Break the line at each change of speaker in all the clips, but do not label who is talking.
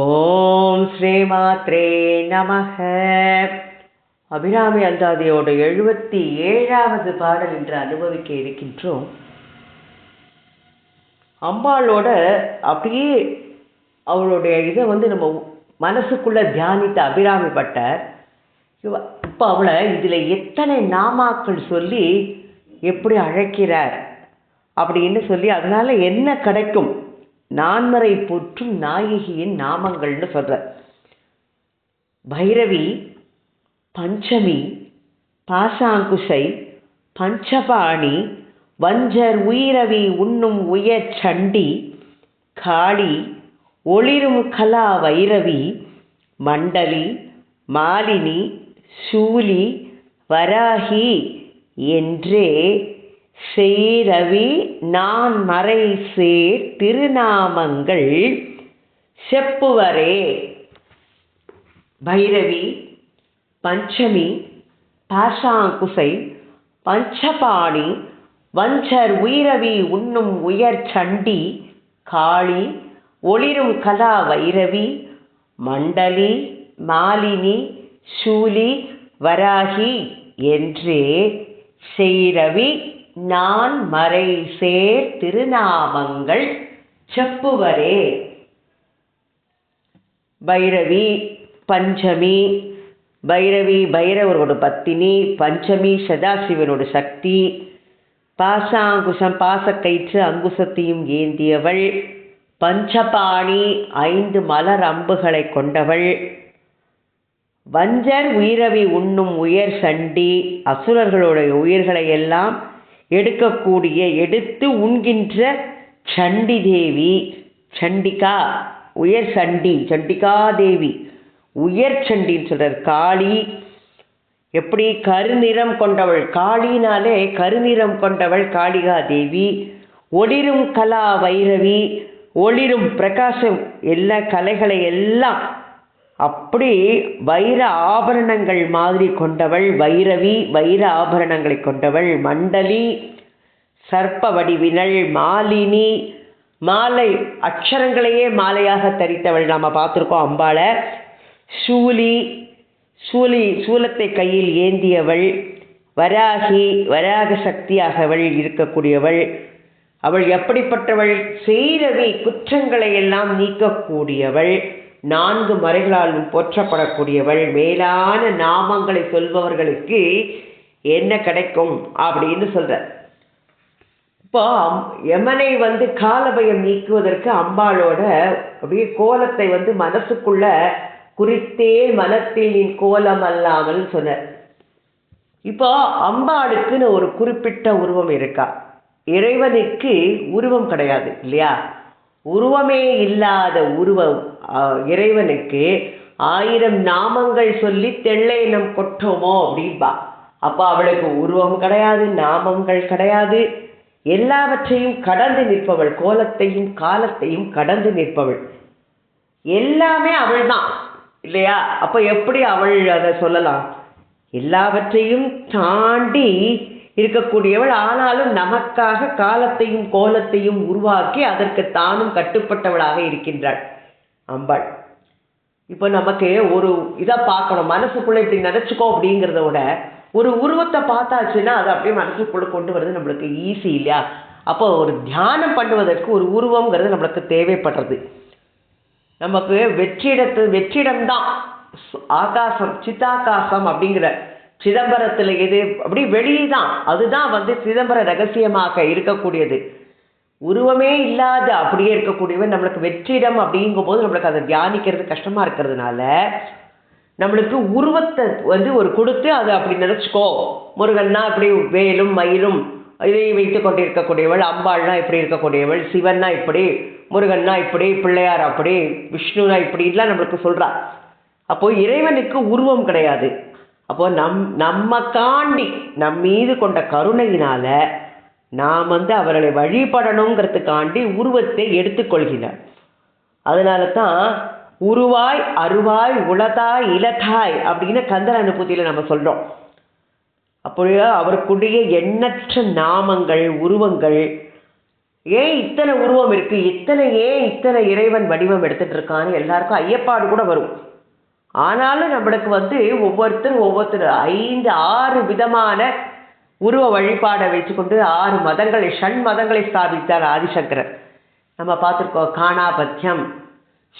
ஓம் ஸ்ரீமாத்ரே நமக. அபிராமி அந்தாதியோட எழுபத்தி ஏழாவது பாடல் என்று அனுபவிக்க இருக்கின்றோம். அம்பாளோட அப்படியே அவளுடைய இதை வந்து நம்ம மனசுக்குள்ள தியானித்த அபிராமி பட்டர் இப்போ அவளை இதில் எத்தனை நாமாக்கள் சொல்லி எப்படி அழைக்கிறார் அப்படின்னு சொல்லி அதனால் என்ன கிடைக்கும்? நான்மறை போற்றும் நாயகியின் நாமங்கள்னு சொல்ற. பைரவி பஞ்சமி பாசாங்குசை பஞ்சபாணி வஞ்சர் உயிரவி உண்ணும் உயர் சண்டி காளி ஒளிரும் கலா வைரவி மண்டலி மாலினி சூலி வராகி என்றே செய்ரவி நான் மறை சேர் திருநாமங்கள் செப்புவரே. பைரவி பஞ்சமி பாஷாங்குசை பஞ்சபாணி வஞ்சர் உயிரவி உண்ணும் உயர் சண்டி காளி ஒளிரும் கலா வைரவி மண்டலி மாலினி சூலி வராகி என்றே. செய்ரவி நான் மறை சேர் திருநாமங்கள் செப்புவரே பைரவி பஞ்சமி பைரவி பைரவரோட பத்தினி பஞ்சமி சதாசிவனோட சக்தி பாசாங்குசம் பாசக்கயிற்று அங்குசத்தையும் ஏந்தியவள் பஞ்சபாணி ஐந்து மலர் அம்புகளை கொண்டவள் வஞ்சர் உயிரவி உண்ணும் உயர் சண்டி அசுரர்களுடைய உயிர்களை எல்லாம் எடுக்கக்கூடிய எடுத்து உண்கின்ற சண்டி தேவி சண்டிகா உயர் சண்டி சண்டிகா தேவி உயர் சண்டின்னு சொல்கிறார் காளி எப்படி கருநிறம் கொண்டவள். காளினாலே கருநிறம் கொண்டவள் காளிகா தேவி ஒளிரும் கலா வைரவி ஒளிரும் பிரகாசம் எல்லா கலைகளை எல்லாம் அப்படி வைர ஆபரணங்கள் மாதிரி கொண்டவள் வைரவி வைர ஆபரணங்களை கொண்டவள் மண்டலி சர்ப்ப வடிவினள் மாலினி மாலை அக்ஷரங்களையே மாலையாக தரித்தவள் நாம் பார்த்துருக்கோம் அம்பாளை. சூலி சூலி சூலத்தை கையில் ஏந்தியவள் வராகி வராக சக்தியாகவள் இருக்கக்கூடியவள். அவள் எப்படிப்பட்டவள்? செய்தவை குற்றங்களை எல்லாம் நீக்கக்கூடியவள். நான்கு மறைகளாலும் போற்றப்படக்கூடியவள் மேலான நாமங்களை சொல்பவர்களுக்கு என்ன கிடைக்கும் அப்படின்னு சொல்ற இப்போ எமனை யமனை வந்து காலபயம் நீக்குவதற்கு அம்பாளோட அப்படியே கோலத்தை வந்து மனசுக்குள்ள குறித்தே மனத்தில் கோலம் அல்லாமல் சொன்னார். இப்போ அம்பாளுக்குன்னு ஒரு குறிப்பிட்ட உருவம் இருக்கா? இறைவனுக்கு உருவம் கிடையாது இல்லையா? உருவமே இல்லாத உருவம் இறைவனுக்கு ஆயிரம் நாமங்கள் சொல்லி தெள்ளைனம் கொட்டோமோ அப்படின்பா. அப்போ அவளுக்கு உருவம் கிடையாது நாமங்கள் கிடையாது. எல்லாவற்றையும் கடந்து நிற்பவள் கோலத்தையும் காலத்தையும் கடந்து நிற்பவள். எல்லாமே அவள் தான் இல்லையா? அப்போ எப்படி அவள் அதை சொல்லலாம்? எல்லாவற்றையும் தாண்டி இருக்கக்கூடியவள். ஆனாலும் நமக்காக காலத்தையும் கோலத்தையும் உருவாக்கி அதற்கு தானும் கட்டுப்பட்டவளாக இருக்கின்றாள். அம்பாள் இப்போ நமக்கு ஒரு இதை பார்க்கணும். மனசுக்குள்ளே இப்படி நினச்சிக்கோ அப்படிங்கிறத விட ஒரு உருவத்தை பார்த்தாச்சுன்னா அதை அப்படியே மனசுக்குள்ளே கொண்டு வர்றது நம்மளுக்கு ஈஸி இல்லையா? அப்போ ஒரு தியானம் பண்ணுவதற்கு ஒரு உருவங்கிறது நம்மளுக்கு தேவைப்படுறது. நமக்கு வெற்றிடத்து வெற்றிடம்தான். ஆகாசம் சித்தாகாசம் அப்படிங்கிற சிதம்பரத்தில் எது அப்படி வெளியே தான் அதுதான் வந்து சிதம்பர ரகசியமாக இருக்கக்கூடியது. உருவமே இல்லாத அப்படியே இருக்கக்கூடியவன் நம்மளுக்கு வெற்றிடம் அப்படிங்கும்போது நம்மளுக்கு அதை தியானிக்கிறது கஷ்டமாக இருக்கிறதுனால நம்மளுக்கு உருவத்தை வந்து ஒரு கொடுத்து அதை அப்படி நினச்சிக்கோ. முருகன்னா அப்படி வேலும் மயிலும் இதை வைத்து கொண்டிருக்கக்கூடியவள் அம்பாள்னா இப்படி இருக்கக்கூடியவள் சிவன்னா இப்படி முருகன்னா இப்படி பிள்ளையார் அப்படி விஷ்ணுனா இப்படிலாம் நம்மளுக்கு சொல்கிறா அப்போது இறைவனுக்கு உருவம் கிடையாது. அப்போ நம் நம்ம காண்டி நம் மீது கொண்ட கருணையினால நாம் வந்து அவர்களை வழிபடணுங்கிறதுக்காண்டி உருவத்தை எடுத்துக்கொள்கிறார் அதனால தான் உருவாய் அருவாய் உளதாய் இலதாய் அப்படின்னு கந்தர் அனுபூதியில் நம்ம சொல்கிறோம் அப்படியே அவருக்குடைய எண்ணற்ற நாமங்கள் உருவங்கள் ஏன் இத்தனை உருவம் இருக்குது இத்தனை ஏன் இத்தனை இறைவன் வடிவம் எடுத்துகிட்டு இருக்கான்னு எல்லாருக்கும் ஐயப்பாடு கூட வரும். ஆனாலும் நம்மளுக்கு வந்து ஒவ்வொருத்தரும் ஒவ்வொருத்தர் ஐந்து ஆறு விதமான உருவ வழிபாடை வச்சுக்கொண்டு ஆறு மதங்களை ஷண் மதங்களை ஸ்தாபித்தார் ஆதிசங்கரர். நம்ம பார்த்துருக்கோம் காணாபத்தியம்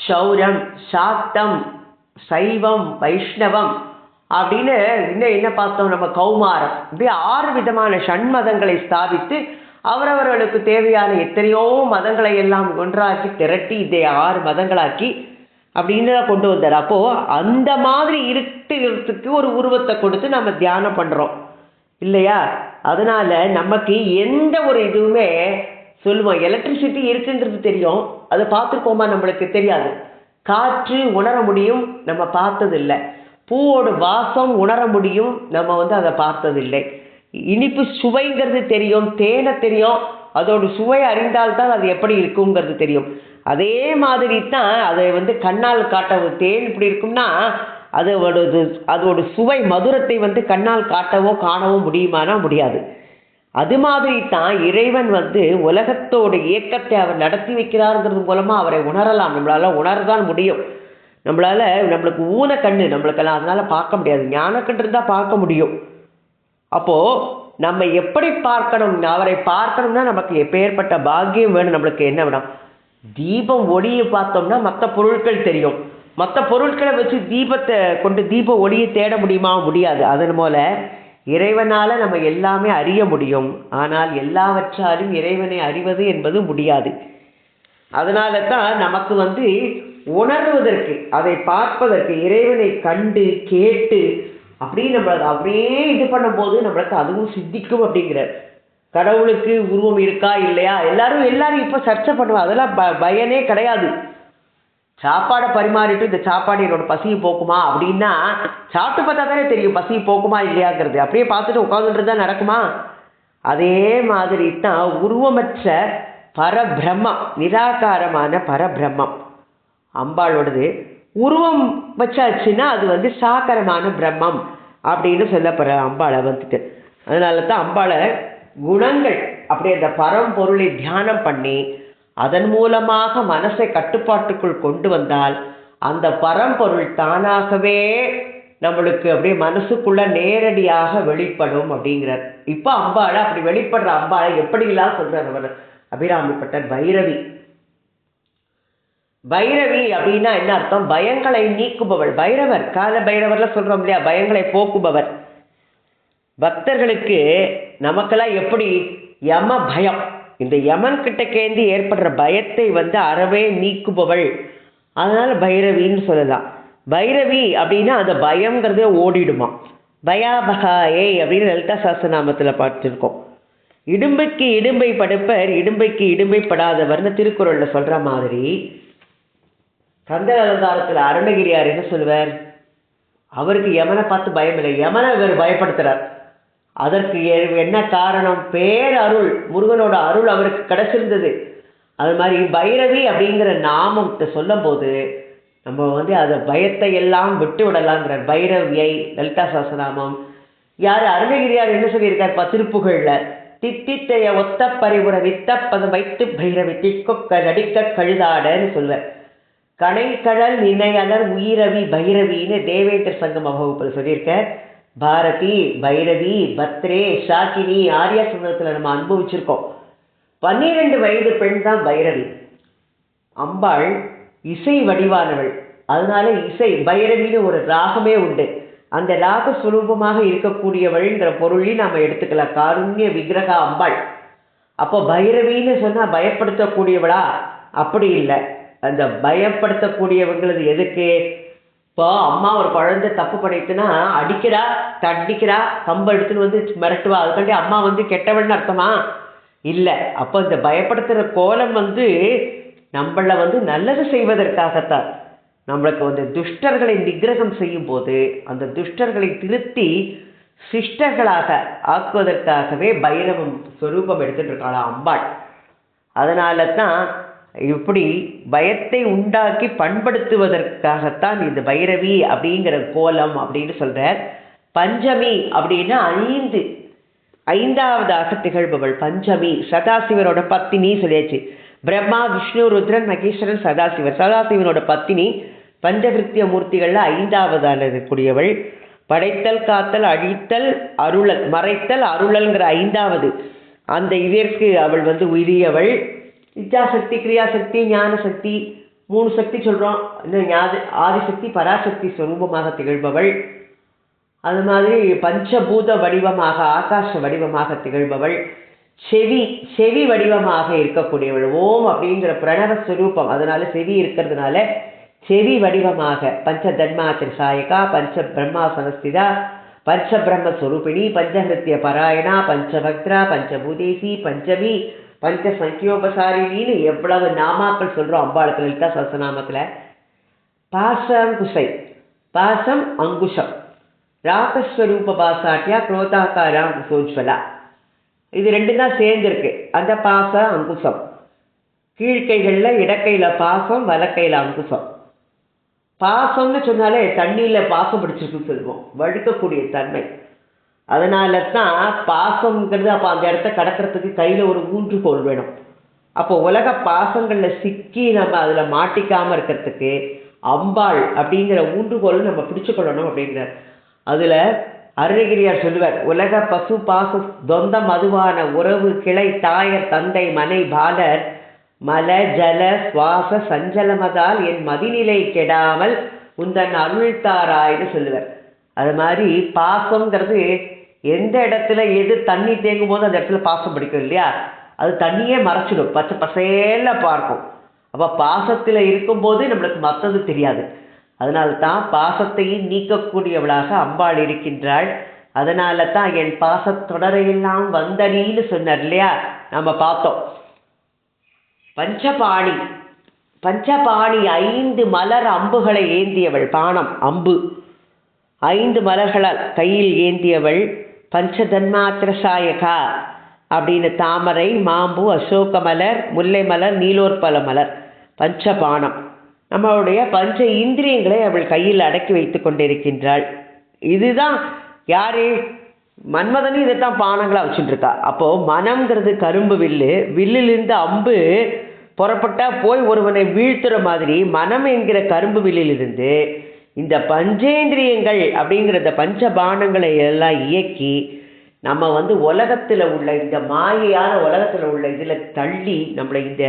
சௌரம் சாக்தம் சைவம் வைஷ்ணவம் அப்படின்னு இன்னும் என்ன பார்த்தோம் நம்ம கௌமாரம். இப்படி ஆறு விதமான ஷண்மதங்களை ஸ்தாபித்து அவரவர்களுக்கு தேவையான எத்தனையோ மதங்களை எல்லாம் ஒன்றாக்கி திரட்டி இதை ஆறு மதங்களாக்கி அப்படின்னு கொண்டு வந்தார் அப்போது அந்த மாதிரி இருக்கிறதுக்கு ஒரு உருவத்தை கொடுத்து நம்ம தியானம் பண்ணுறோம் இல்லையா? அதனால் நமக்கு எந்த ஒரு இதுவுமே சொல்லுவோம். எலக்ட்ரிசிட்டி இருக்குங்கிறது தெரியும். அதை பார்த்துருக்கோமா நம்மளுக்கு தெரியாது. காற்று உணர முடியும் நம்ம பார்த்ததில்லை. பூவோட வாசம் உணர முடியும் நம்ம வந்து அதை பார்த்ததில்லை. இனிப்பு சுவைங்கிறது தெரியும் தேனை தெரியும். அதோட சுவை அறிந்தால்தான் அது எப்படி இருக்குங்கிறது தெரியும். அதே மாதிரி தான் அதை வந்து கண்ணால் காட்ட தேன் இப்படி இருக்கும்னா அதோட அதோட சுவை மதுரத்தை வந்து கண்ணால் காட்டவோ காணவோ முடியுமானா முடியாது. அது மாதிரி தான் இறைவன் வந்து உலகத்தோட இயக்கத்தை அவர் நடத்தி வைக்கிறாருங்கிறது மூலமாக அவரை உணரலாம். நம்மளால் உணரதான் முடியும். நம்மளால் நம்மளுக்கு ஊன கண்ணு நம்மளுக்கெல்லாம் அதனால் பார்க்க முடியாது. ஞானக்கண்ணு இருந்தால் பார்க்க முடியும். அப்போது நம்ம எப்படி பார்க்கணும்? அவரை பார்க்கணும்னா நமக்கு எப்பேற்பட்ட பாக்கியம் வேணும். நம்மளுக்கு என்ன வேணும்? தீபம் ஒளியை பார்த்தோம்னா மற்ற பொருட்கள் தெரியும். மற்ற பொருட்களை வச்சு தீபத்தை கொண்டு தீப ஒளியை தேட முடியுமா? முடியாது. அதன் போல இறைவனால் நம்ம எல்லாமே அறிய முடியும். ஆனால் எல்லாவற்றாலும் இறைவனை அறிவது என்பது முடியாது. அதனால தான் நமக்கு வந்து உணர்வதற்கு அதை பார்ப்பதற்கு இறைவனை கண்டு கேட்டு அப்படியே நம்ம அப்படியே இது பண்ணும்போது நம்மளுக்கு அதுவும் சித்திக்கும் அப்படிங்கிறார் கடவுளுக்கு உருவம் இருக்கா இல்லையா? எல்லாரும் எல்லாரும் இப்போ சர்ச்சை பண்ணுவோம் அதெல்லாம் ப பயனே கிடையாது. சாப்பாடை பரிமாறிட்டு இந்த சாப்பாடு என்னோட பசியை போக்குமா? அப்படின்னா சாப்பிட்டு பார்த்தா தானே தெரியும் பசியை போக்குமா இல்லையாங்கிறது. அப்படியே பார்த்துட்டு உட்காந்துட்டு தான் நடக்குமா? அதே மாதிரி தான் உருவமற்ற பரபிரம்மம் நிராகாரமான பரபிரம்மம். அம்பாளோடது உருவம் வச்சாச்சுன்னா அது வந்து சாக்கரமான பிரம்மம் அப்படின்னு சொல்லப்படுற அம்பாளை வந்துட்டு. அதனால தான் அம்பாளை குணங்கள் அப்படி அந்த பரம்பொருளை தியானம் பண்ணி அதன் மூலமாக மனசை கட்டுப்பாட்டுக்குள் கொண்டு வந்தால் அந்த பரம்பொருள் தானாகவே நம்மளுக்கு அப்படியே மனசுக்குள்ள நேரடியாக வெளிப்படும் அப்படிங்கிறார். இப்போ அம்பாளை அப்படி வெளிப்படுற அம்பாளை எப்படிலாம் சொல்றார் அவர்? அபிராமிப்பட்டர் பைரவி. பைரவி அப்படின்னா என்ன அர்த்தம்? பயங்களை நீக்குபவள். பைரவர் கால பைரவர்ல சொல்றோம் இல்லையா? பயங்களை போக்குபவர். பக்தர்களுக்கு நமக்கெல்லாம் எப்படி? யம பயம். இந்த யமன் கிட்டக்கேந்து ஏற்படுற பயத்தை வந்து அறவே நீக்குபவள். அதனால பைரவின்னு சொல்லலாம். பைரவி அப்படின்னா அந்த பயங்கிறதே ஓடிடுமா? பயாபகா ஏய் அப்படின்னு லலிதா சாஸ்திரநாமத்தில் பார்த்துருக்கோம். இடும்பைக்கு இடும்பை படுப்பர் இடும்பைக்கு இடும்பை படாதவர்னு திருக்குறளில் சொல்கிற மாதிரி சந்தன அலங்காரத்தில் அருணகிரியார் என்ன சொல்லுவார்? அவருக்கு யமனை பார்த்து பயம் இல்லை. யமனை இவர் பயப்படுத்துகிறார் அதற்கு என்ன காரணம்? பேரருள் முருகனோட அருள் அவருக்கு கிடைச்சிருந்தது. அது மாதிரி பைரவி அப்படிங்கிற நாமத்தை சொல்லும்போது நம்ம வந்து அதை பயத்தை எல்லாம் விட்டு விடலாங்கிறார். பைரவியை லலிதா சாஸ்திரநாமம் யார்? அருணகிரியார் என்ன சொல்லியிருக்கார்? திருப்புகழ்ல தித்தித்தைய ஒத்த பரிபுர வித்த பதம் வைத்து பைரவி திக்கொக்க நடிக்க கழுதாடன்னு சொல்லுவார். கணைக்கடல் நினையலர் உயிரவி பைரவின்னு தேவேந்திர சங்கம் வகுப்பில் சொல்லியிருக்க பாரதி பைரவி பத்ரே ஷாக்கினி ஆரியா சுந்தரத்தில் நம்ம அனுபவிச்சிருக்கோம். பன்னிரெண்டு வயது பெண் தான் பைரவி. அம்பாள் இசை வடிவானவள். அதனால இசை பைரவின்னு ஒரு ராகமே உண்டு. அந்த ராக சுரூபமாக இருக்கக்கூடியவள்ங்கிற பொருளையும் நம்ம எடுத்துக்கலாம். காருண்ய விக்கிரகா அம்பாள். அப்போ பைரவின்னு சொன்னால் பயப்படுத்தக்கூடியவளா? அப்படி இல்லை. அந்த பயப்படுத்தக்கூடியவங்களது எதுக்கு? இப்போ அம்மா ஒரு குழந்தை தப்பு பண்ணிட்டுனா அடிக்கிறா தண்டிக்கிறா கம்பு எடுத்துன்னு வந்து மிரட்டுவா. அதுக்காண்டி அம்மா வந்து கெட்டவள்னு அர்த்தமா? இல்லை. அப்போ இந்த பயப்படுத்துகிற கோலம் வந்து நம்மள வந்து நல்லது செய்வதற்காகத்தான். நம்மளுக்கு வந்து துஷ்டர்களை நிகிரகம் செய்யும் போது அந்த துஷ்டர்களை திருத்தி சிஷ்டர்களாக ஆக்குவதற்காகவே பைரவம் ஸ்வரூபம் எடுத்துகிட்டு இருக்காளா அம்பாள். அதனால தான் இப்படி பயத்தை உண்டாக்கி பண்படுத்துவதற்காகத்தான் இந்த பைரவி அப்படிங்கிற கோலம் அப்படின்னு சொல்கிறார் பஞ்சமி அப்படின்னா ஐந்து ஐந்தாவதாக திகழ்பவள் பஞ்சமி சதாசிவனோட பத்தினி சொல்லியாச்சு. பிரம்மா விஷ்ணு ருத்ரன் மகேஸ்வரன் சதாசிவர். சதாசிவனோட பத்தினி பஞ்சகிருத்திய மூர்த்திகளில் ஐந்தாவதான இருக்கக்கூடியவள் படைத்தல் காத்தல் அழித்தல் அருளல் மறைத்தல் அருளல்ங்கிற ஐந்தாவது. அந்த இதற்கு அவள் வந்து உரியவள். இச்சாசக்தி கிரியாசக்தி ஞானசக்தி மூணு சக்தி சொல்கிறோம் இன்னும் ஞாதி ஆதிசக்தி பராசக்தி ஸ்வரூபமாக திகழ்பவள். அது மாதிரி பஞ்சபூத வடிவமாக ஆகாச வடிவமாக திகழ்பவள். செவி செவி வடிவமாக இருக்கக்கூடியவள். ஓம் அப்படிங்கிற பிரணவ ஸ்வரூபம் அதனால செவி இருக்கிறதுனால செவி வடிவமாக பஞ்ச தன்மாத்திர சாயகா பஞ்ச பிரம்மா சமஸ்திதா பஞ்ச பிரம்மஸ்வரூபிணி ஸ்வரூபிணி பஞ்சஹிருத்திய பராயணா பஞ்சபக்திரா பஞ்சபூதேசி பஞ்சமி பஞ்ச சங்கியோபசாரிணின்னு எவ்வளவு நாமாக்கள் சொல்கிறோம் அம்பாளுக்கு லலிதா சஹஸ்ரநாமத்துல பாசங்குசை பாசம் அங்குஷம் ராகஸ்வரூப பாசாட்டியா குரோதாக்காரா சோஜ்வலா இது ரெண்டு தான் சேர்ந்துருக்கு. அந்த பாச அங்குசம் கீழ்க்கைகளில் இடக்கையில் பாசம் வலக்கையில் அங்குசம் பாசம்னு சொன்னாலே தண்ணியில் பாசம் பிடிச்சிருக்குன்னு சொல்லுவோம். வழுக்கக்கூடிய தன்மை. அதனால தான் பாசங்கிறது அப்போ அந்த இடத்த கடக்கிறதுக்கு கையில் ஒரு ஊன்றுகோல் வேணும். அப்போ உலக பாசங்களில் சிக்கி நம்ம அதில் மாட்டிக்காமல் இருக்கிறதுக்கு அம்பாள் அப்படிங்கிற ஊன்றுகோல் நம்ம பிடிச்சுக்கொள்ளணும் அப்படிங்கிறார். அதில் அருணகிரியார் சொல்லுவார் உலக பசு பாச தொந்த மதுவான உறவு கிளை தாயர் தந்தை மனை பாலர் மல ஜல சுவாச சஞ்சலமதால் என் மதிநிலை கெடாமல் உந்தன் அருள்தாராய்னு சொல்லுவார். அது மாதிரி பாசம்ங்கிறது எந்த இடத்துல எது தண்ணி தேங்கும் போது அந்த இடத்துல பாசம் பிடிக்கும் இல்லையா? அது தண்ணியே மறைச்சிடும். பச்சை பசேல பார்க்கும் அப்போ பாசத்தில் இருக்கும்போது நம்மளுக்கு மற்றது தெரியாது. அதனால தான் பாசத்தையும் நீக்கக்கூடியவளாக அம்பாள் இருக்கின்றாள். அதனால தான் என் பாசத்தொடரையெல்லாம் வந்தடின்னு சொன்னார் இல்லையா? நம்ம பார்த்தோம். பஞ்சபாணி. பஞ்சபாணி ஐந்து மலர் அம்புகளை ஏந்தியவள். பானம் அம்பு. ஐந்து மலர்களால் கையில் ஏந்தியவள். பஞ்சதன்மாத்திரசாயகா அப்படின்னு தாமரை மாம்பு அசோக மலர் முல்லை மலர் நீலோற்பல மலர் பஞ்சபானம். நம்மளுடைய பஞ்ச இந்திரியங்களை அவள் கையில் அடக்கி வைத்து கொண்டிருக்கின்றாள். இதுதான் யாரு? மன்மதனும் இதைத்தான் பானங்களாக வச்சுட்டுருக்கா. அப்போது அப்போ மனம்ங்கிறது கரும்பு வில்லு. வில்லிலிருந்து அம்பு புறப்பட்டால் போய் ஒருவனை வீழ்த்துற மாதிரி மனம் என்கிற கரும்பு வில்லிலிருந்து இந்த பஞ்சேந்திரியங்கள் அப்படிங்கிற இந்த பஞ்சபானங்களை எல்லாம் இயக்கி நம்ம வந்து உலகத்தில் உள்ள இந்த மாயையான உலகத்தில் உள்ள இதில் தள்ளி நம்மளை இந்த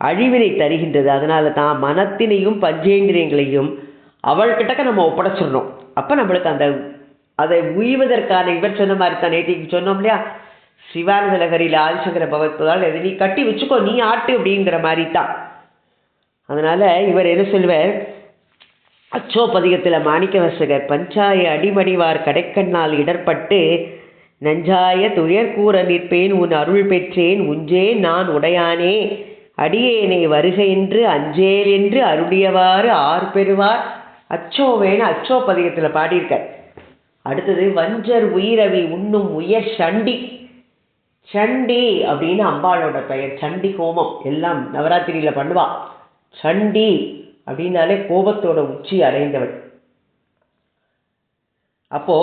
அழிவினை தருகின்றது. அதனால தான் மனத்தினையும் பஞ்சேந்திரியங்களையும் அவள்கிட்டக்க நம்ம ஒப்படைச்சிடணும். அப்போ நம்மளுக்கு அந்த அதை உய்வதற்கான இவர் சொன்ன மாதிரி தான் நேற்று சொன்னோம் இல்லையா? சிவானந்த நகரில் ஆதிசங்கர பகவத்தால் எது நீ கட்டி வச்சுக்கோ நீ ஆட்டு அப்படிங்கிற மாதிரி தான். அதனால் இவர் என்ன சொல்வார் அச்சோ பதிகத்தில் மாணிக்க வசகர் பஞ்சாய அடிமடிவார் கடைக்கண்ணால் இடர்பட்டு நஞ்சாய துயர்கூற நிற்பேன் உன் அருள் பெற்றேன் உஞ்சேன் நான் உடையானே. அடியேனை வருகையென்று என்று அஞ்சேல் என்று அருளியவாறு ஆர் பெறுவார். அச்சோவேன்னு அச்சோ பதிகத்தில் பாடியிருக்கார். அடுத்தது வஞ்சர் உயிரவி உண்ணும் உயர் சண்டி. சண்டி அப்படின்னு அம்பாளோட பெயர் சண்டி கோமம் எல்லாம் நவராத்திரியில் பண்ணுவா. சண்டி. அப்படின்னாலே கோபத்தோட உச்சி அடைந்தவள் அப்போ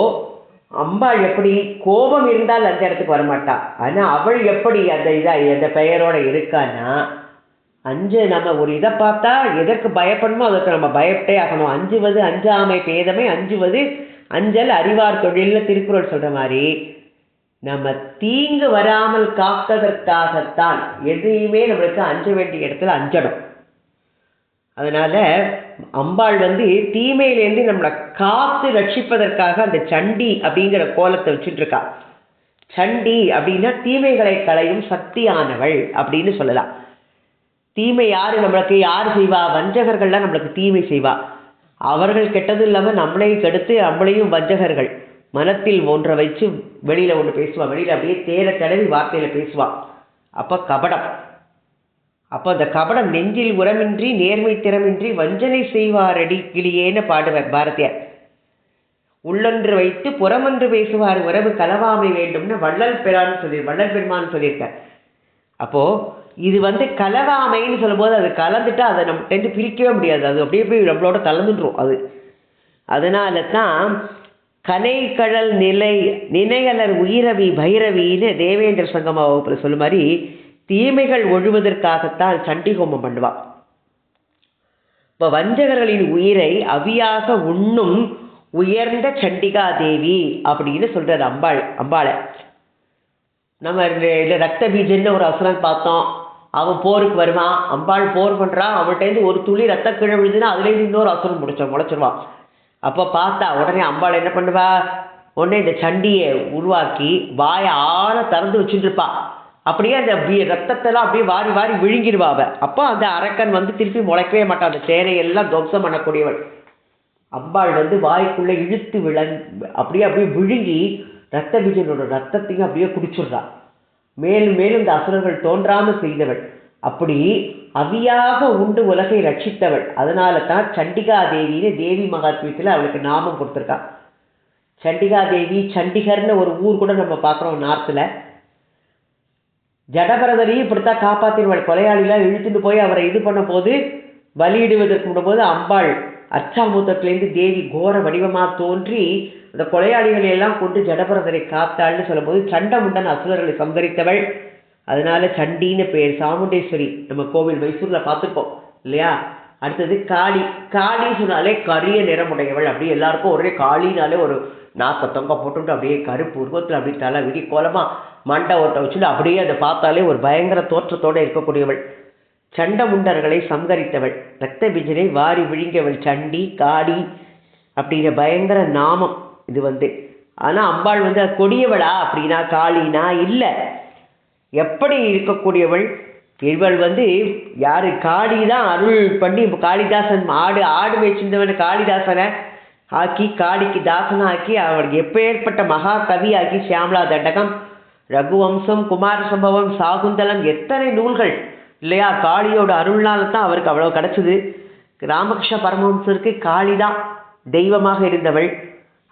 அம்பாள் எப்படி கோபம் இருந்தால் அந்த இடத்துக்கு வரமாட்டா. ஆனா அவள் எப்படி அந்த இதாக அந்த பெயரோட இருக்கான்னா அஞ்சு நம்ம ஒரு இதை பார்த்தா எதற்கு பயப்படணுமோ அதற்கு நம்ம பயப்பட்டே ஆகணும். அஞ்சுவது அஞ்சாமை பேதமை அஞ்சுவது அஞ்சல் அறிவார் தொழிலில் திருக்குறள் சொல்ற மாதிரி நம்ம தீங்கு வராமல் காப்பதற்காகத்தான் எதையுமே நம்மளுக்கு அஞ்ச வேண்டிய இடத்துல அஞ்சணும். அதனால் அம்பாள் வந்து தீமையிலேருந்து நம்மளை காத்து ரட்சிப்பதற்காக அந்த சண்டி அப்படிங்கிற கோலத்தை வச்சுட்டுருக்கா சண்டி அப்படின்னா தீமைகளை களையும் சக்தியானவள் அப்படின்னு சொல்லலாம். தீமை யார்? நம்மளுக்கு யார் செய்வா? வஞ்சகர்கள்லாம் நம்மளுக்கு தீமை செய்வா. அவர்கள் கெட்டதும் இல்லாமல் நம்மளையும் கெடுத்து நம்மளையும் வஞ்சகர்கள். மனத்தில் ஒன்றை வச்சு வெளியில் ஒன்று பேசுவாள் வெளியில் அப்படியே தேர தடவி வார்த்தையில் பேசுவா. அப்போ கபடம். அப்போ அந்த கபடம் நெஞ்சில் உரமின்றி நேர்மை திறமின்றி வஞ்சனை செய்வாரடி கிளியேன்னு பாடுவார் பாரதியார். உள்ளொன்று வைத்து புறமொன்று பேசுவார் உறவு கலவாமை வேண்டும்னு வள்ளல் பெறான்னு சொல்லி வள்ளல் பெருமான்னு சொல்லியிருக்கார். அப்போது இது வந்து கலவாமைன்னு சொல்லும்போது அது கலந்துட்டா அதை நம்ம பிரிக்கவே முடியாது. அது அப்படியே போய் நம்மளோட கலந்துட்டுரும் அது. அதனால தான் கனைக்கடல் நிலை நினையலர் உயிரவி பைரவின்னு தேவேந்திர சங்கம வகுப்பில் சொல்லும் மாதிரி தீமைகள் ஒழுவதற்காகத்தான் சண்டி ஹோமம் பண்ணுவாள் இப்போ வஞ்சகர்களின் உயிரை அவியாக உண்ணும் உயர்ந்த சண்டிகா தேவி அப்படின்னு சொல்றது அம்பாள் அம்பாளை. நம்ம இந்த ரத்த பீஜன்னு ஒரு அசுரன் பார்த்தோம். அவன் போருக்கு வருவான். அம்பாள் போர் பண்ணுறான் அவன்கிட்டேருந்து ஒரு துளி ரத்த கீழே விழுதுன்னா அதுலேருந்து இன்னொரு அசுரன் முடிச்ச முளைச்சிருவான். அப்போ பார்த்தா உடனே அம்பாள் என்ன பண்ணுவா? உடனே இந்த சண்டியை உருவாக்கி வாயை ஆழ திறந்து வச்சுட்டு இருப்பா. அப்படியே அந்த ரத்தத்தெல்லாம் அப்படியே வாரி வாரி விழுங்கிடுவா அப்போ அந்த அரக்கன் வந்து திருப்பி முளைக்கவே மாட்டான். அந்த சேரையெல்லாம் துவம்சம் பண்ணக்கூடியவள் அம்பாள் வந்து வாய்க்குள்ளே இழுத்து விளங் அப்படியே அப்படியே விழுங்கி ரத்த பீஜனோட ரத்தத்தையும் அப்படியே குடிச்சிடுறா. மேலும் மேலும் இந்த அசுரர்கள் தோன்றாமல் செய்தவள். அப்படி அவியாக உண்டு உலகை ரட்சித்தவள். அதனால தான் சண்டிகா தேவின்னு தேவி மகாத்மியத்தில் அவளுக்கு நாமம் கொடுத்துருக்கான் சண்டிகா தேவி சண்டிகர்னு ஒரு ஊர் கூட நம்ம பார்க்குறோம் நார்த்தில் ஜடபரதரையும் இப்படித்தான் காப்பாற்றிடுவாள் கொலையாளிலாம் இழுத்துட்டு போய் அவரை இது பண்ண போது பலியிடுவதற்கு விடும்போது அம்பாள் அச்சாமூத்தத்திலேருந்து தேவி கோர வடிவமாக தோன்றி அந்த கொலையாளிகளை எல்லாம் கொண்டு ஜடபரதரை காத்தாள்னு சொல்லும்போது சண்டமுண்டன் அசுரர்களை சந்தரித்தவள் அதனால சண்டின்னு பேர் சாமுண்டேஸ்வரி. நம்ம கோவில் மைசூரில் பார்த்துருப்போம் இல்லையா? அடுத்தது காளி. காளி சொன்னாலே கரிய நிறமுடையவள். அப்படி எல்லாருக்கும் ஒரே காளினாலே ஒரு நாக்க தொங்க போட்டுட்டு அப்படியே கருப்பு உருவத்தில் அப்படியே தலை விடி கோலமாக மண்டை ஓட்ட வச்சுட்டு அப்படியே அதை பார்த்தாலே ஒரு பயங்கர தோற்றத்தோடு இருக்கக்கூடியவள். சண்டமுண்டர்களை சம்கரித்தவள் ரத்த பிஜனை வாரி விழுங்கியவள். சண்டி காடி அப்படிங்கிற பயங்கர நாமம் இது வந்து. ஆனால் அம்பாள் வந்து அது கொடியவளா? அப்படின்னா காளினா இல்லை. எப்படி இருக்கக்கூடியவள்? இவள் வந்து யார்? காளி தான் அருள் பண்ணி இப்போ காளிதாசன் ஆடு ஆடு வச்சிருந்தவன் காளிதாசனை ஆக்கி காடிக்கு தாசனை ஆக்கி அவருக்கு எப்பேற்பட்ட மகா கவியாக்கி சியாமலா தண்டகம் ரகுவம்சம் குமார சம்பவம் சாகுந்தலம் எத்தனை நூல்கள் இல்லையா காளியோட அருள்னால தான் அவருக்கு அவ்வளோ கிடச்சிது ராமகிருஷ்ண பரமஹம்சருக்கு காளி தான் தெய்வமாக இருந்தவள்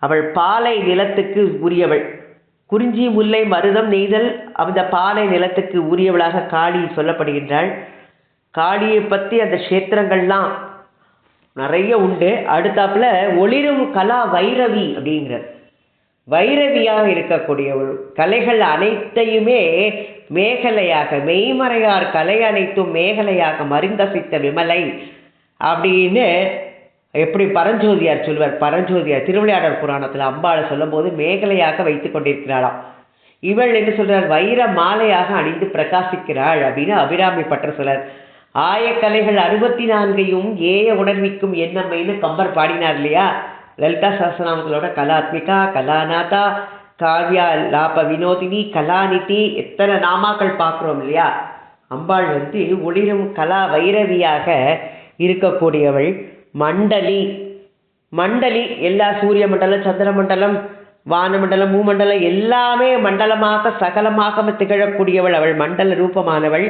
அவள் பாலை நிலத்துக்கு உரியவள் குறிஞ்சி முல்லை மருதம் நெய்தல் அந்த பாலை நிலத்துக்கு உரியவளாக காளி சொல்லப்படுகின்றாள் காளியை பற்றி அந்த க்ஷேத்திரங்கள்லாம் நிறைய உண்டு. அடுத்தாப்புல ஒளிரும் கலா வைரவி அப்படிங்கிற வைரவியாக இருக்கக்கூடியவள் கலைகள் அனைத்தையுமே மேகலையாக மெய்மறையார் கலை அனைத்தும் மேகலையாக மருந்தசித்த விமலை அப்படின்னு எப்படி பரஞ்சோதியார் சொல்வார். பரஞ்சோதியார் திருவிளையாடல் புராணத்தில் அம்பாளை சொல்லும்போது மேகலையாக வைத்து கொண்டிருக்கிறாளாம். இவள் என்ன சொல்றார்? வைர மாலையாக அணிந்து பிரகாசிக்கிறாள் அப்படின்னு அபிராமி பற்ற சொல்கிறார் ஆயக்கலைகள் அறுபத்தி நான்கையும் ஏய உணர்விக்கும் என்னம்மைன்னு கம்பர் பாடினார் இல்லையா? லலிதா சஹஸ்ரநாமங்களோட கலாத்மிகா கலாநாதா காவ்யா லாப வினோதினி கலாநிதி எத்தனை நாமாக்கள் பார்க்குறோம் இல்லையா? அம்பாள் வந்து ஒளிரும் கலா வைரவியாக இருக்கக்கூடியவள் மண்டலி. மண்டலி எல்லா சூரிய மண்டலம் சந்திர மண்டலம் வானமண்டலம் மூமண்டலம் எல்லாமே மண்டலமாக சகலமாக திகழக்கூடியவள் அவள் மண்டல ரூபமானவள்.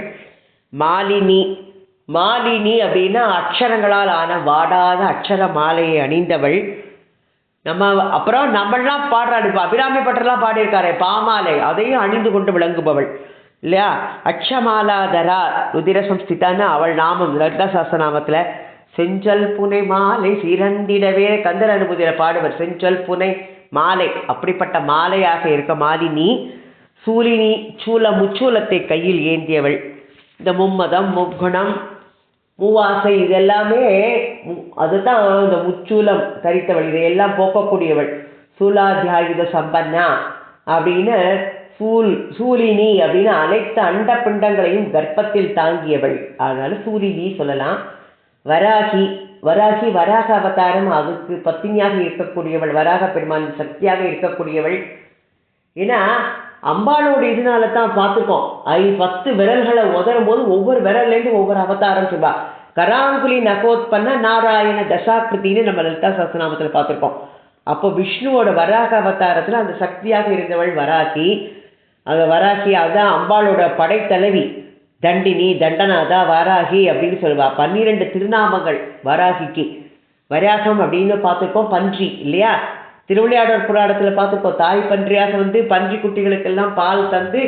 மாலினி. மாலினி அப்படின்னா அக்ஷரங்களால் ஆன வாடாத அக்ஷர மாலையை அணிந்தவள். நம்ம அப்புறம் நம்மளாம் பாடுறாரு இப்போ அபிராமி பட்டர்லாம் பாடியிருக்காரு பாமாலை. அதையும் அணிந்து கொண்டு விளங்குபவள். இல்லையா? அக்ஷமாலாதரா ருதிர சம்ஸ்திதான்னு அவள் நாமம் லலிதா சாஸ்திரநாமத்தில் செஞ்சல் புனை மாலை சிறந்திடவே கந்தர் அனுபூதியில் பாடுவர். செஞ்சல் புனை மாலை. அப்படிப்பட்ட மாலையாக இருக்க மாலினி சூலினி சூல முச்சூலத்தை கையில் ஏந்தியவள். இந்த மும்மதம் முக்குணம் மூவாசை இது எல்லாமே அதுதான் இந்த முச்சூலம் தரித்தவள். இதையெல்லாம் போக்கக்கூடியவள். சூலாத்தியாயுத சம்பன்னா அப்படின்னு சூல் சூலினி அப்படின்னு அனைத்து அண்ட பிண்டங்களையும் கர்ப்பத்தில் தாங்கியவள். அதனால சூலினி சொல்லலாம். வராகி வராகி வராக அவதாரம் அதுக்கு பத்தினியாக இருக்கக்கூடியவள். வராக பெருமான் சக்தியாக இருக்கக்கூடியவள். ஏன்னா அம்பாளோட இதனால தான் பார்த்துக்கோம். ஐ பத்து விரல்களை உதரும் போது ஒவ்வொரு விரல்லேருந்து ஒவ்வொரு அவதாரம் சொல்வா. கராங்குலி நகோத்பன்ன நாராயண தசாக்கிருத்தின்னு நம்ம லலிதா சஸ்திரநாமத்தில் பார்த்துருக்கோம். அப்போ விஷ்ணுவோட வராக அவதாரத்தில் அந்த சக்தியாக இருந்தவள் வராகி. அந்த வராகி அதான் அம்பாளோட படைத்தலைவி. தண்டினி தண்டனாதா வராகி அப்படின்னு சொல்லுவா. பன்னிரெண்டு திருநாமங்கள் வராகிக்கு. வராகம் அப்படின்னு பார்த்துருக்கோம். பன்றி இல்லையா? திருவிளையாடல் புராணத்தில் பார்த்துருக்கோம் தாய் பன்றியாக வந்து பன்றி குட்டிகளுக்கெல்லாம் பால் தந்து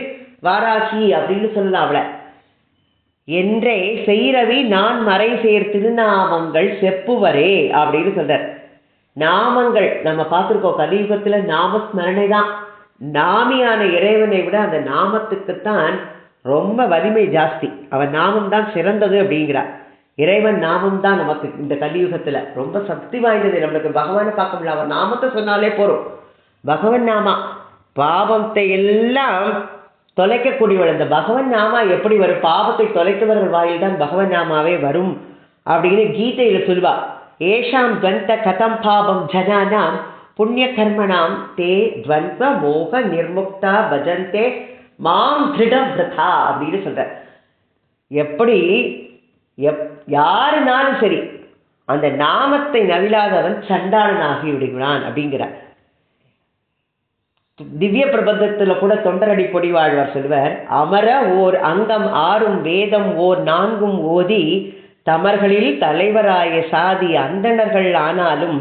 வாராகி அப்படின்னு சொல்லலாம் அவளை. என்றே செய்ரவி நான் மறை சேர் திருநாமங்கள் செப்புவரே அப்படின்னு சொல்கிறார் நாமங்கள் நம்ம பார்த்துருக்கோம் கலியுகத்தில் நாமஸ்மரணை தான் நாமியான இறைவனை விட அந்த நாமத்துக்குத்தான் ரொம்ப வலிமை ஜாஸ்தி. அவன் நாமம் தான் சிறந்தது அப்படிங்கிறார். இறைவன் நாமம் தான் நமக்கு இந்த கலியுகத்தில் ரொம்ப சக்தி வாய்ந்தது. நம்மளுக்கு பகவானை பார்க்க முடியல. அவர் நாமத்தை சொன்னாலே போதும் பகவன் நாமா. பாவத்தை எல்லாம் தொலைக்கக்கூடியவள் இந்த பகவன் நாமா எப்படி வரும்? பாவத்தை தொலைத்தவர்கள் வாயில் தான் பகவன் நாமாவே வரும் அப்படின்னு கீதையில் சொல்வா ஏஷாம் துவந்த கதம் பாபம் ஜனானாம் புண்ணிய கர்மணாம் தே துவந்த மோக நிர்முக்தா பஜந்தே மாம் திருட பிரதா அப்படின்னு சொல்ற. எப்படி எப் யாருனாலும் சரி அந்த நாமத்தை நவிலாதவன் சண்டாளன் ஆகி விடுகிறான் அப்படிங்கிறார். திவ்ய பிரபந்தத்தில் கூட தொண்டரடி பொடிவாழ்வார் சொல்வர் அமர ஓர் அங்கம் ஆறும் வேதம் ஓர் நான்கும் ஓதி தமர்களில் தலைவராய சாதி அந்தணர்கள் ஆனாலும்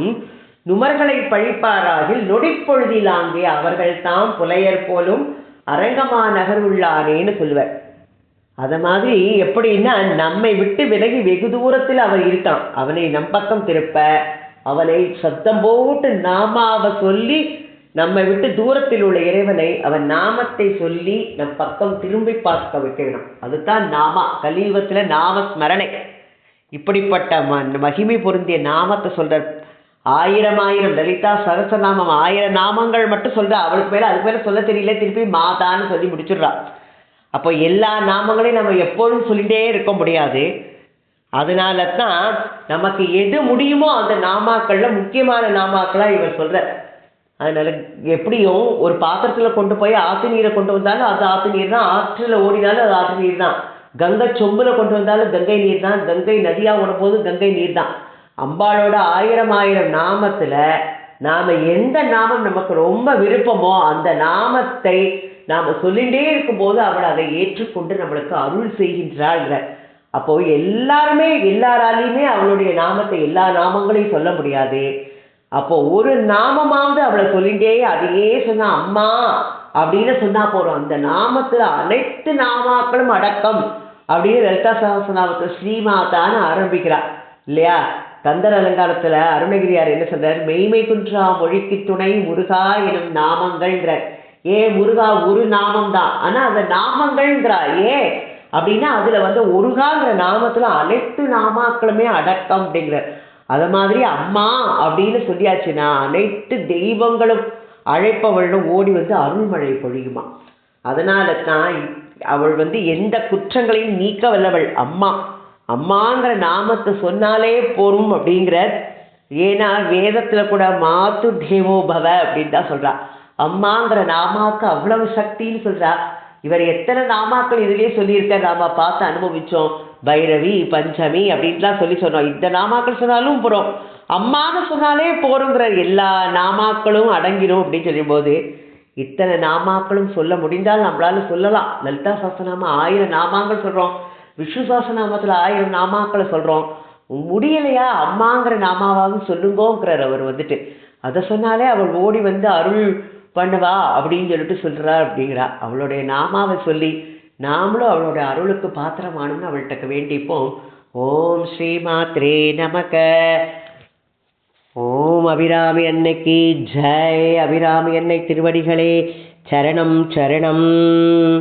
நுமர்களை பழிப்பாராகில் நொடிப்பொழுதிலாங்கே அவர்கள் தாம் புலையர் போலும் அரங்கமா நகர் உள்ளாரேன்னு சொல்லுவர். அத மாதிரி எப்படின்னா நம்மை விட்டு விலகி வெகு தூரத்தில் அவன் இருக்கான். அவனை நம் பக்கம் திருப்ப அவனை சத்தம் போட்டு நாமாவ சொல்லி நம்மை விட்டு தூரத்தில் உள்ள இறைவனை அவன் நாமத்தை சொல்லி நம் பக்கம் திரும்பி பார்க்க வைக்கணும். அதுதான் நாமா கலியுகத்துல நாம ஸ்மரணை இப்படிப்பட்ட ம மகிமை பொருந்திய நாமத்தை சொல்ற ஆயிரம் ஆயிரம் லலிதா சகசநாமம் ஆயிரம் நாமங்கள் மட்டும் சொல்ற. அவளுக்கு மேல அதுக்கு மேல சொல்ல தெரியல திருப்பி மாதான்னு சொல்லி முடிச்சிடுறா. அப்போ எல்லா நாமங்களையும் நம்ம எப்பொழுதும் சொல்லிகிட்டே இருக்க முடியாது. அதனால தான் நமக்கு எது முடியுமோ அந்த நாமாக்களில் முக்கியமான நாமாக்களாக இவர் சொல்கிறார் அதனால் எப்படியும் ஒரு பாத்திரத்தில் கொண்டு போய் ஆற்று நீரை கொண்டு வந்தாலும் அது ஆற்று நீர் தான் ஆற்றில் ஓடினாலும் அது ஆற்று நீர் தான் கங்கை சொம்பில் கொண்டு வந்தாலும் கங்கை நீர் தான் கங்கை நதியாக ஓடும்போது கங்கை நீர் தான் அம்பாளோட ஆயிரம் ஆயிரம் நாமத்தில் நாம் எந்த நாமம் நமக்கு ரொம்ப விருப்பமோ அந்த நாமத்தை நாம் சொல்லிகிட்டே இருக்கும்போது அவள் அதை ஏற்றுக்கொண்டு நம்மளுக்கு அருள் செய்கின்றாள் அப்போ எல்லாருமே எல்லாராலையுமே அவளுடைய நாமத்தை எல்லா நாமங்களையும் சொல்ல முடியாது. அப்போ ஒரு நாமமாவது அவளை சொல்லிகிட்டே அதையே சொன்னா அம்மா அப்படின்னு சொன்னா போறோம் அந்த நாமத்துல அனைத்து நாமாக்களும் அடக்கம் அப்படின்னு லலிதா சகசநாமத்தில் ஸ்ரீமாதான்னு ஆரம்பிக்கிறா. இல்லையா? கந்தர் அலங்காரத்துல அருணகிரியார் என்ன சொல்றார்? மெய்மை குன்றா மொழிக்கு துணை முருகா எனும் நாமங்கள்ன்ற ஏ முருகா ஒரு நாமம் தான் ஆனால் அந்த நாமங்கள்ங்கிறா ஏ அப்படின்னா அதில் வந்து முருகாங்கிற நாமத்தில் அனைத்து நாமாக்களுமே அடக்கம் அப்படிங்கிற அது மாதிரி அம்மா அப்படின்னு சொல்லியாச்சுன்னா அனைத்து தெய்வங்களும் அழைப்பவளும் ஓடி வந்து அருள்மழை பொழியுமா? அதனால தான் அவள் வந்து எந்த குற்றங்களையும் நீக்க வல்லவள். அம்மா அம்மாங்கிற நாமத்தை சொன்னாலே போரும் அப்படிங்கிற ஏன்னா வேதத்தில் கூட மாத்து தேவோ பவ அப்படின்னு தான் சொல்கிறாள் அம்மாங்கிற நாமாக்கு அவ்வளவு சக்தின்னு சொல்றா. இவர் எத்தனை நாமாக்கள் இதுலேயே சொல்லியிருக்கார்? நாம பார்த்து அனுபவிச்சோம். பைரவி பஞ்சமி அப்படின்லாம் சொல்லி சொன்னோம். இந்த நாமாக்கள் சொன்னாலும் போகிறோம் அம்மான்னு சொன்னாலே போறோங்கிற எல்லா நாமாக்களும் அடங்கிடும் அப்படின்னு சொல்லும்போது இத்தனை நாமாக்களும் சொல்ல முடிந்தால் நம்மளால சொல்லலாம். லலிதா சாஸ்திரநாம ஆயிரம் நாமாக்கள் சொல்றோம். விஷ்ணு சாஸ்திரநாமத்தில் ஆயிரம் நாமாக்களை சொல்றோம். முடியலையா? அம்மாங்கிற நாமாவாகவும் சொல்லுங்கோங்கிறார் அவர் வந்துட்டு. அதை சொன்னாலே அவள் ஓடி வந்து அருள் பண்ணுவா அப்படின்னு சொல்லிட்டு சொல்கிறா அப்படிங்கிறா. அவளுடைய நாமாவை சொல்லி நாமளும் அவளோட அருளுக்கு பாத்திரமானும்னு அவள்கிட்ட வேண்டிப்போம். ஓம் ஸ்ரீ மாத்ரே நமக. ஓம் அபிராமி அன்னைக்கு. ஜெய் அபிராமி அன்னை திருவடிகளே. சரணம் சரணம்.